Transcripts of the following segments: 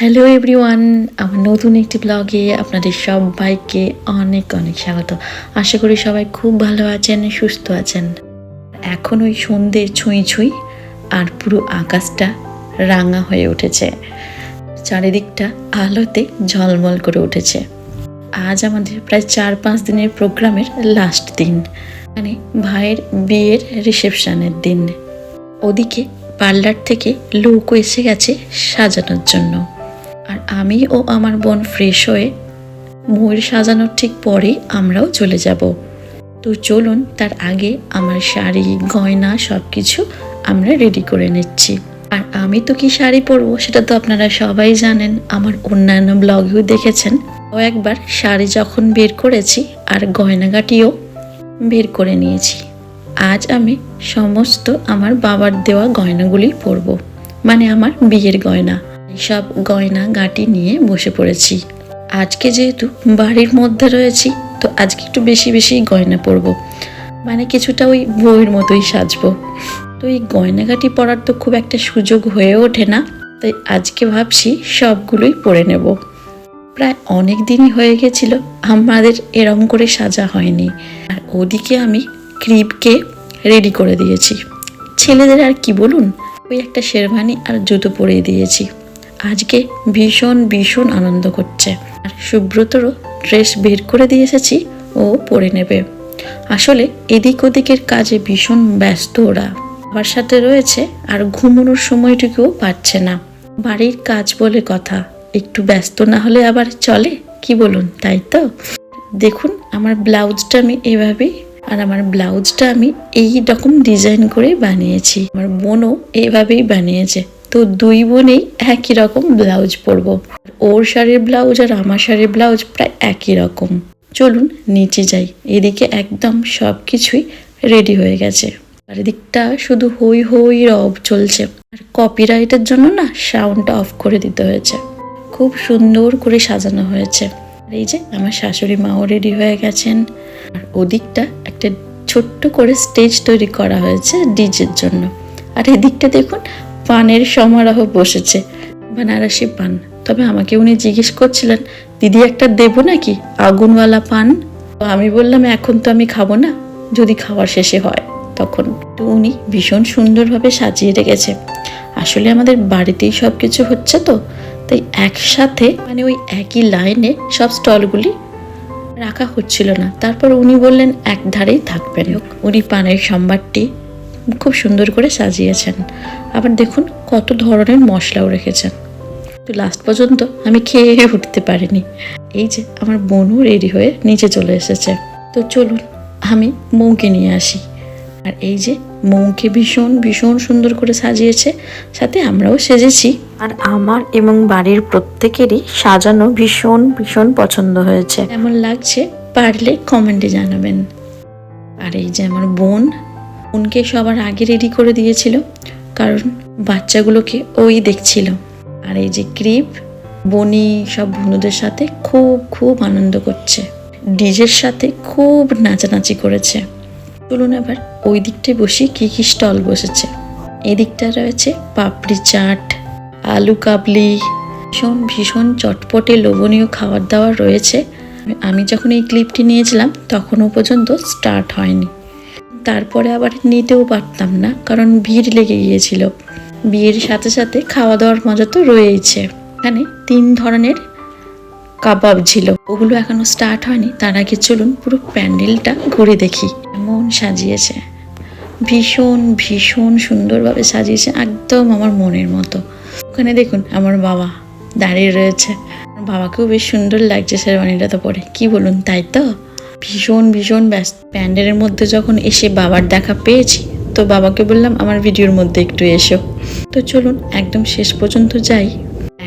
Hello everyone আমার নতুন একটি ব্লগে আপনাদের সবাইকে অনেক অনেক স্বাগত। আশা করি সবাই খুব ভালো আছেন, সুস্থ আছেন। এখন ওই সন্ধ্যে ছুঁই ছুঁই আর পুরো আকাশটা রাঙা হয়ে উঠেছে। চারিদিকটা আলোতে ঝলমল করে উঠেছে। আজ আমাদের প্রায় চার পাঁচ দিনের প্রোগ্রামের লাস্ট দিন। মানে ভাইয়ের বিয়ের রিসেপশনের দিন। ওদিকে পার্লার থেকে লোকও এসে গেছে সাজানোর জন্য। আর আমি ও আমার বোন ফ্রেশ হয়ে ময়ূর সাজানোর ঠিক পরেই আমরাও চলে যাব। তো চলুন, তার আগে আমার শাড়ি, গয়না সব কিছু আমরা রেডি করে নিচ্ছি। আর আমি তো কি শাড়ি পরবো সেটা তো আপনারা সবাই জানেন, আমার অন্যান্য ব্লগেও দেখেছেন। ও একবার শাড়ি যখন বের করেছি আর গয়নাগাটিও বের করে নিয়েছি, আজ আমি সমস্ত আমার বাবার দেওয়া গয়নাগুলি পরব। মানে আমার বিয়ের গয়না। সব গয়না, গাটি নিয়ে বসে পড়েছি। আজকে যেহেতু বাড়ির মধ্যে রয়েছি, তো আজকে একটু বেশি বেশি গয়না পরব। মানে কিছুটা ওই বইয়ের মতোই সাজবো। তো এই গয়নাগাটি পরার তো খুব একটা সুযোগ হয়ে ওঠে না, তাই আজকে ভাবছি সবগুলোই পরে নেব। প্রায় অনেক দিনই হয়ে গেছিল, আমাদের এরম করে সাজা হয়নি। আর ওদিকে আমি ক্রিপকে রেডি করে দিয়েছি। ছেলেদের আর কি বলুন? ওই একটা শেরওয়ানি আর জুতো পরিয়ে দিয়েছি। আজকে ভীষণ ভীষণ আনন্দ করছে। আর সুব্রতরও ড্রেস বের করে দিয়ে এসেছি, ও পরে নেবে। আসলে এদিক ওদিকের কাজে ভীষণ ব্যস্ত ওরা। আমার সাথে রয়েছে আর ঘুমানোর সময়টুকুও পাচ্ছে না। বাড়ির কাজ বলে কথা, একটু ব্যস্ত না হলে আবার চলে? কি বলুন, তাই তো? দেখুন, আমার ব্লাউজটা আমি এভাবেই, আর আমার ব্লাউজটা আমি এই রকম ডিজাইন করে বানিয়েছি। আমার বোনও এইভাবেই বানিয়েছে। তো দুই বোনেই একই রকম ব্লাউজ পরবো। ওর শাড়ির ব্লাউজ আর আমার শাড়ির ব্লাউজ প্রায় একই রকম। চলুন নিচে যাই। এদিকে একদম সব কিছুই রেডি হয়ে গেছে। চারিদিকটা শুধু হই হই রব চলছে। আর কপিরাইটের জন্য না সাউন্ডটা অফ করে দিতে হয়েছে। খুব সুন্দর করে সাজানো হয়েছে। আর এই যে আমার শাশুড়ি মাও রেডি হয়ে গেছেন। আর ওদিকটা একটা ছোট্ট করে স্টেজ তৈরি করা হয়েছে ডিজের জন্য। আর এদিকটা দেখুন পানের সমারোহ বসেছে। বানারসি পান। তবে আমাকে উনি জিজ্ঞেস করছিলেন, দিদি, একটা দেবো নাকি? আগুনওয়ালা পান? তো আমি বললাম, এখন তো আমি খাব না। যদি খাওয়ার শেষে হয়। তখন তো উনি ভীষণ সুন্দরভাবে সাজিয়ে রেখেছে। আসলে আমাদের বাড়িতেই সব কিছু হচ্ছে তো। তাই একসাথে মানে ওই একই লাইনে সব স্টলগুলি রাখা হচ্ছিল না। তারপর উনি বললেন এক ধারেই থাকবেন। উনি পানের সম্বারটি খুব সুন্দর করে সাজিয়েছেন। আবার দেখুন কত ধরনের মশলাও রেখেছেন। তো লাস্ট পর্যন্ত আমি খেয়ে উঠতে পারিনি। এই যে আমার বোনও রেডি হয়ে নিচে চলে এসেছে। তো চলুন আমি মৌকে নিয়ে আসি। আর এই যে মৌকে ভীষণ ভীষণ সুন্দর করে সাজিয়েছে। সাথে আমরাও সেজেছি। আর আমার এবং বাড়ির প্রত্যেকেরই সাজানো ভীষণ ভীষণ পছন্দ হয়েছে। এমন লাগছে পারলে কমেন্টে জানাবেন। আর এই যে আমার বোন বোনকে সবার আগে রেডি করে দিয়েছিল, কারণ বাচ্চাগুলোকে ওই দেখছিল। আর এই যে ক্রিপ, বনি, সব বন্ধুদের সাথে খুব খুব আনন্দ করছে। ডিজের সাথে খুব নাচানাচি করেছে। চলুন এবার ওই দিকটায় বসি, কি কি স্টল বসেছে। এদিকটা রয়েছে পাপড়ি চাট, আলু কাবলি। ভীষণ ভীষণ চটপটে লোভনীয় খাবার দাবার রয়েছে। আমি যখন এই ক্লিপটি নিয়েছিলাম, তখনও পর্যন্ত স্টার্ট হয়নি। তারপরে আবার নিতেও পারতাম না, কারণ ভিড় লেগে গিয়েছিল। বিয়ের সাথে সাথে খাওয়া দাওয়ার মজা তো রয়েইছে। এখানে তিন ধরনের কাবাব ছিল। ওগুলো এখনও স্টার্ট হয়নি। তার আগে চলুন পুরো প্যান্ডেলটা ঘুরে দেখি। এমন সাজিয়েছে। ভীষণ ভীষণ সুন্দরভাবে সাজিয়েছে একদম আমার মনের মতো। ওখানে দেখুন আমার বাবা দাঁড়িয়ে রয়েছে। বাবাকেও বেশ সুন্দর লাগছে শেরওয়ানিটা তো পরে। কি বলুন, তাই তো? ভীষণ ভীষণ ব্যস্ত। প্যান্ডেলের মধ্যে যখন এসে বাবার দেখা পেয়েছি, তো বাবাকে বললাম, আমার ভিডিওর মধ্যে একটু এসো। তো চলুন, একদম শেষ পর্যন্ত যাই।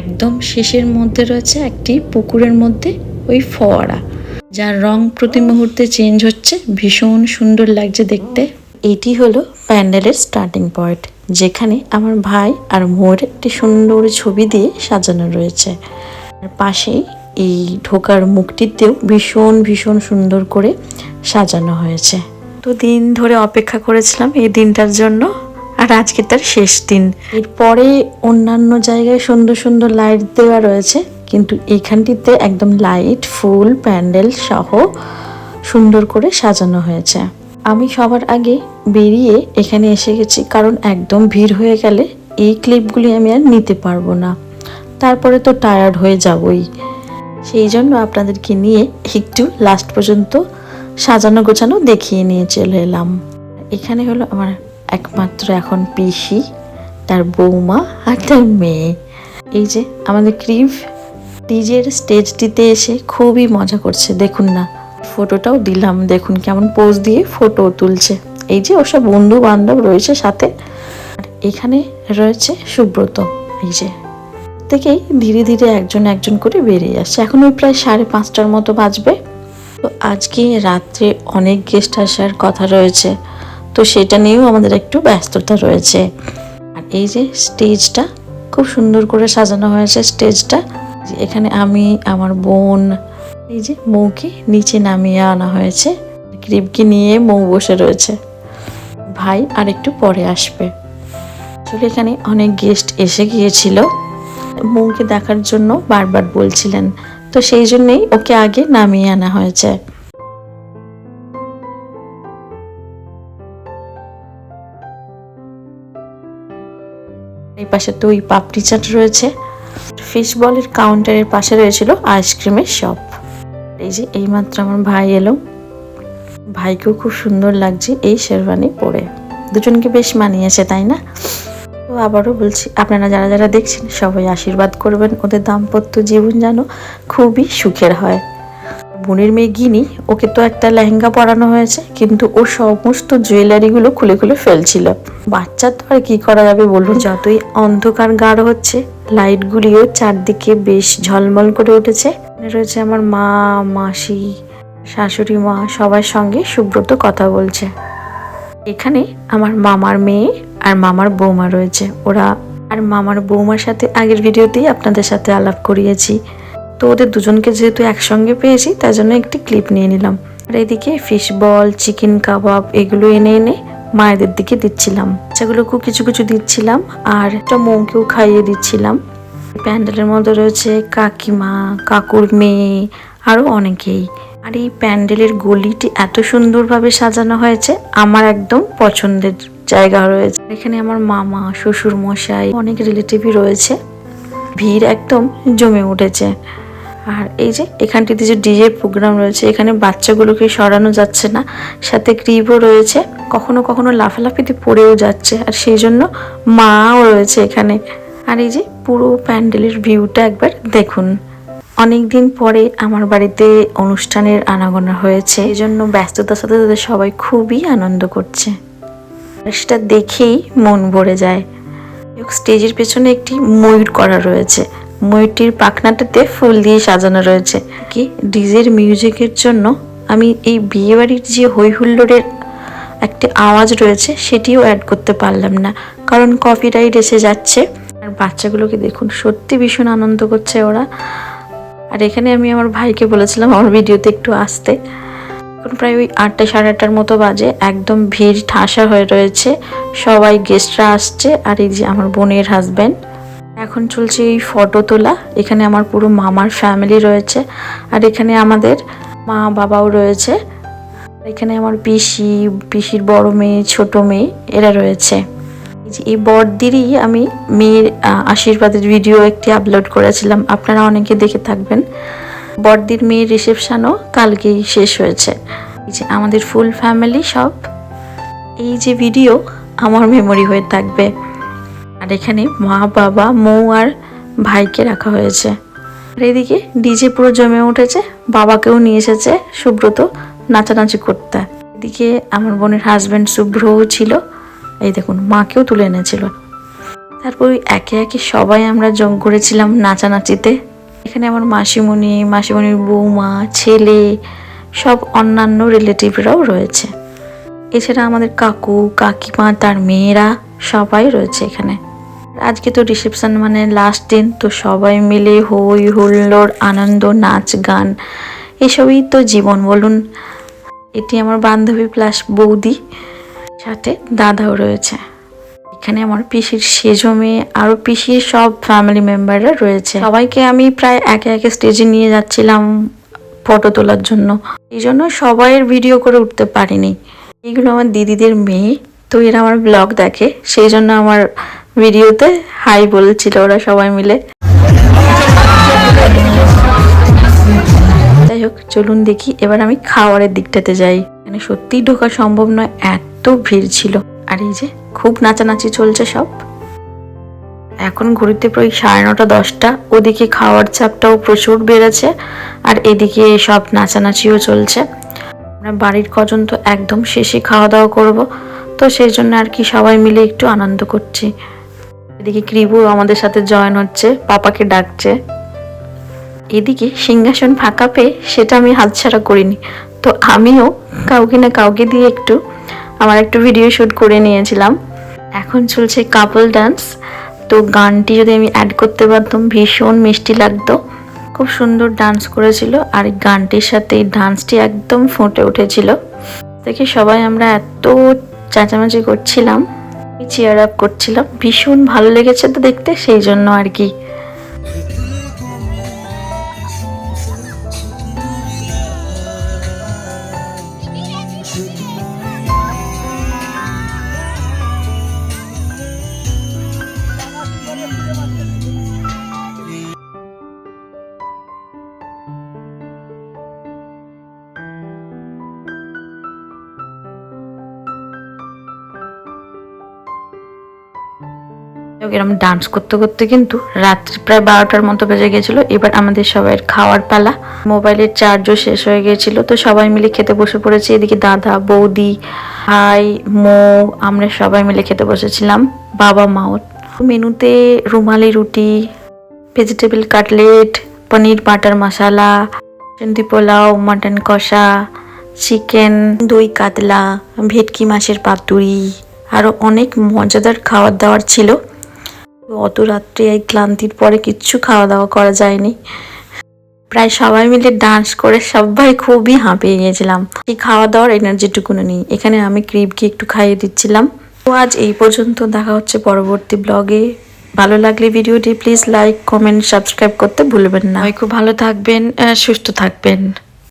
একদম শেষের মধ্যে রয়েছে একটি পুকুরের মধ্যে ওই ফোয়ারা। যার রং প্রতি মুহূর্তে চেঞ্জ হচ্ছে। ভীষণ সুন্দর লাগছে দেখতে। এটি হলো প্যান্ডেলের স্টার্টিং পয়েন্ট যেখানে আমার ভাই আর মোর একটি সুন্দর ছবি দিয়ে সাজানো রয়েছে। আর পাশেই এই ঢোকার মুখটিতেও ভীষণ ভীষণ সুন্দর করে সাজানো হয়েছে। তো দিন ধরে অপেক্ষা করেছিলাম এই দিনটার জন্য, আর আজকে তার শেষ দিন। এরপরে অন্যান্য জায়গায় সুন্দর সুন্দর লাইট দেওয়া রয়েছে, কিন্তু এখানটিতে একদম লাইট ফুল, প্যান্ডেল সহ সুন্দর করে সাজানো হয়েছে। আমি সবার আগে বেরিয়ে এখানে এসে গেছি, কারণ একদম ভিড় হয়ে গেলে এই ক্লিপগুলি আমি আর নিতে পারব না। তারপরে তো টায়ার্ড হয়ে যাবই। সেই জন্য আপনাদেরকে নিয়ে একটু লাস্ট পর্যন্ত সাজানো গোছানো দেখিয়ে নিয়ে চলে এলাম। এখানে হলো আমার একমাত্র এখন পিসি, তার বৌমা আর তার মেয়ে। এই যে আমাদের ক্রিভ নিজের স্টেজটিতে এসে খুবই মজা করছে, দেখুন না। ফটোটাও দিলাম, দেখুন কেমন পোজ দিয়ে ফটো তুলছে। এই যে ওসব বন্ধু বান্ধব রয়েছে সাথে। এখানে রয়েছে সুব্রত, এই যে থেকেই ধীরে ধীরে একজন একজন করে বেরিয়ে আসছে এখন ওই প্রায় সাড়ে পাঁচটার মতো বাজবে। তো আজকে রাত্রে অনেক গেস্ট আসার কথা রয়েছে। তো সেটা নিয়েও আমাদের একটু ব্যস্ততা রয়েছে। আর এই যে স্টেজটা খুব সুন্দর করে সাজানো হয়েছে স্টেজটা এখানে আমি, আমার বোন, এই যে মৌকে নিচে নামিয়ে আনা হয়েছে। ক্রিপকে নিয়ে মৌ বসে রয়েছে। ভাই আর একটু পরে আসবে। আসলে এখানে অনেক গেস্ট এসে গিয়েছিল। মৌকে দেখার জন্য বারবার বলছিলেন। তো সেই জন্যই ওকে আগে নামিয়ে আনা হয়েছে। এই পাশে তো ওই পাপড়ি চাট রয়েছে। ফিশ বলের কাউন্টারের পাশে রয়েছিল আইসক্রিমের শপ এই যে এইমাত্র আমার ভাই এলো। ভাইকেও খুব সুন্দর লাগছে এই শেরওয়ানি পরে। দুজনকে বেশ মানিয়েছে, তাই না? তো আবারও বলছি, আপনারা যারা যারা দেখছেন, সবাই আশীর্বাদ করবেন। ওদের দাম্পত্য জীবন যেন খুবই সুখের হয়। বোনের মেয়ে গিনি, ওকে তো একটা লেহেঙ্গা পরানো হয়েছে, কিন্তু ও সমস্ত জুয়েলারিগুলো খুলে খুলে ফেলছিল। বাচ্চা তো আর কি করা যাবে বলুন? যতই অন্ধকার গাঢ় হচ্ছে, লাইটগুলিও চারদিকে বেশ ঝলমল করে উঠেছে। রয়েছে আমার মা, মাসি, শাশুড়ি মা সবার সঙ্গে সুব্রত কথা বলছে। এখানে আমার মামার মেয়ে আর মামার বৌমা রয়েছে। ওরা আর মামার বৌমার সাথে আগের ভিডিওতেই আপনাদের সাথে আলাপ করিয়েছি। তো ওদের দুজনকে যেহেতু একসঙ্গে পেয়েছি, তার জন্য একটি ক্লিপ নিয়ে নিলাম। আর এদিকে ফিশ বল চিকেন কাবাব এগুলো এনে এনে মায়েদের দিকে দিচ্ছিলাম। সেগুলোকেও কিছু কিছু দিচ্ছিলাম আর একটা মৌকেও খাইয়ে দিচ্ছিলাম। প্যান্ডেলের মধ্যে রয়েছে কাকিমা, কাকুর মেয়ে আরও অনেকেই। আর এই প্যান্ডেলের গলিটি এত সুন্দরভাবে সাজানো হয়েছে, আমার একদম পছন্দের জায়গা রয়েছে। এখানে আমার মামা, শ্বশুর মশাই, অনেক রিলেটিভই রয়েছে। ভিড় একদম জমে উঠেছে। আর এই যে এখানটিতে যে ডিজে প্রোগ্রাম রয়েছে, এখানে বাচ্চাগুলোকে সরানো যাচ্ছে না, সাথে ক্রিপও রয়েছে। কখনো কখনো লাফালাফিতে পড়েও যাচ্ছে, আর সেই জন্য মাও রয়েছে এখানে। আর এই যে পুরো প্যান্ডেলের ভিউটা একবার দেখুন। অনেক দিন পরে আমার বাড়িতে অনুষ্ঠানের আনাগোনা হয়েছে এই জন্য ব্যস্ততার সাথে সাথে সবাই খুবই আনন্দ করছে। সেটা দেখেই মন ভরে যায়। স্টেজের পেছনে একটি ময়ূর করা রয়েছে। ময়ূরটির পাখনাটাতে ফুল দিয়ে সাজানো রয়েছে। কি ডিজের মিউজিকের জন্য আমি এই বিয়েবাড়ির যে হই হুল্লোড়ের একটি আওয়াজ রয়েছে, সেটিও অ্যাড করতে পারলাম না। কারণ কফি কপিরাইট এসে যাচ্ছে। আর বাচ্চাগুলোকে দেখুন, সত্যি ভীষণ আনন্দ করছে ওরা। আর এখানে আমি আমার ভাইকে বলেছিলাম, আমার ভিডিওতে একটু আসতে। এখন প্রায় ওই আটটা সাড়ে আটটার মতো বাজে, একদম ভিড় ঠাসা হয়ে রয়েছে। সবাই গেস্টরা আসছে আর এই যে আমার বোনের হাজব্যান্ড এখন চলছে এই ফটো তোলা, এখানে আমার পুরো মামার ফ্যামিলি রয়েছে আর এখানে আমাদের মা বাবাও রয়েছে। এখানে আমার পিসি, পিসির বড় মেয়ে, ছোট মেয়ে, এরা রয়েছে। এই বড়দিরই আমি মেয়ের আশীর্বাদের ভিডিও একটি আপলোড করেছিলাম, আপনারা অনেকে দেখে থাকবেন। বড়দির মেয়ের রিসেপশনও কালকেই শেষ হয়েছে। এই যে আমাদের ফুল ফ্যামিলি সব, এই যে ভিডিও আমার মেমোরি হয়ে থাকবে। আর এখানে মা, বাবা, মৌ আর ভাইকে রাখা হয়েছে। আর এদিকে ডিজে পুরো জমে উঠেছে, বাবাকেও নিয়ে এসেছে সুব্রত নাচানাচি করতে। এদিকে আমার বোনের হাজব্যান্ড শুভ্রও ছিল, এই দেখুন মাকেও তুলে এনেছিল। তারপর একে একে সবাই আমরা জম করেছিলাম নাচানাচিতে। এখানে আমার মাসিমণি, মাসিমণির বৌমা, ছেলে, সব অন্যান্য রিলেটিভরাও রয়েছে। এছাড়া আমাদের কাকু, কাকিমা, তার মেয়েরা সবাই রয়েছে এখানে। আজকে তো রিসেপশন মানে লাস্ট দিন, তো সবাই মিলে হই হুল্লোড়, আনন্দ, নাচ, গান, এসবই তো জীবন বলুন। এটি আমার বান্ধবী প্লাস বৌদি, সাথে দাদাও রয়েছে। এখানে আমার পিসির সেজো মেয়ে আরও পিসির সব ফ্যামিলি মেম্বাররা রয়েছে। সবাইকে আমি প্রায় একে একে স্টেজে নিয়ে যাচ্ছিলাম ফটো তোলার জন্য। এই জন্য সবাইয়ের ভিডিও করে উঠতে পারিনি। এইগুলো আমার দিদিদের মেয়ে, তো এরা আমার ব্লগ দেখে। সেই জন্য আমার ভিডিওতে হাই বলছিল ওরা সবাই মিলে। যাই হোক, চলুন দেখি, এবার আমি খাওয়ারের দিকটাতে যাই। মানে সত্যিই ঢোকা সম্ভব নয়, এত ভিড় ছিল। আর এই যে খুব নাচানাচি চলছে সব। এখন ঘুরিতে প্রায় সাড়ে নটা, দশটা। ওদিকে খাওয়ার চাপটাও প্রচুর বেড়েছে আর এদিকে সব নাচানাচিও চলছে। আমরা বাড়ির কজন তো একদম শেষে খাওয়া দাওয়া করব, তো সেই জন্য আর কি সবাই মিলে একটু আনন্দ করছি। এদিকে ক্রিবু আমাদের সাথে জয়েন হচ্ছে, পাপাকে ডাকছে। এদিকে সিংহাসন ফাঁকা পেয়ে সেটা আমি হাতছাড়া করিনি, তো আমিও কাউকে না কাউকে দিয়ে একটু আমার একটু ভিডিও শ্যুট করে নিয়েছিলাম। এখন চলছে কাপল ডান্স তো গানটি যদি আমি অ্যাড করতে পারতাম, ভীষণ মিষ্টি লাগতো। খুব সুন্দর ডান্স করেছিল আর গানটির সাথে ডান্সটি একদম ফুটে উঠেছিল। দেখে সবাই আমরা এত চেঁচামেচি করছিলাম। চেয়ার আপ করছিলাম। ভীষণ ভালো লেগেছে তো দেখতে, সেই জন্য আর কি। এরকম ডান্স করতে করতে কিন্তু রাত্রি প্রায় বারোটার মতো বেজে গেছিল এবার আমাদের সবাই খাওয়ার পালা। মোবাইলের চার্জও শেষ হয়ে গেছিল তো সবাই মিলে খেতে বসে পড়েছি। এদিকে দাদা, বৌদি, ভাই, মৌ, আমরা সবাই মিলে খেতে বসেছিলাম। বাবা মাও মেনুতে rumali roti vegetable cutlet paneer, butter masala চিন্তি পোলাও মাটন কষা চিকেন দই কাতলা, ভেটকি মাছের পাতুরি আরও অনেক মজাদার খাবার দাবার ছিল। অত রাত্রে এই ক্লান্তির পরে কিচ্ছু খাওয়া দাওয়া করা যায়নি। প্রায় সবাই মিলে ডান্স করে সবাই খুবই হাঁপিয়ে গিয়েছিলাম। এই খাওয়া দাওয়ার এনার্জিটুকুনো নেই। এখানে আমি ক্রিবকে একটু খাইয়ে দিচ্ছিলাম। তো আজ এই পর্যন্ত দেখা হচ্ছে পরবর্তী ব্লগে ভালো লাগলে ভিডিওটি প্লিজ লাইক কমেন্ট সাবস্ক্রাইব করতে ভুলবেন না। খুব ভালো থাকবেন সুস্থ থাকবেন।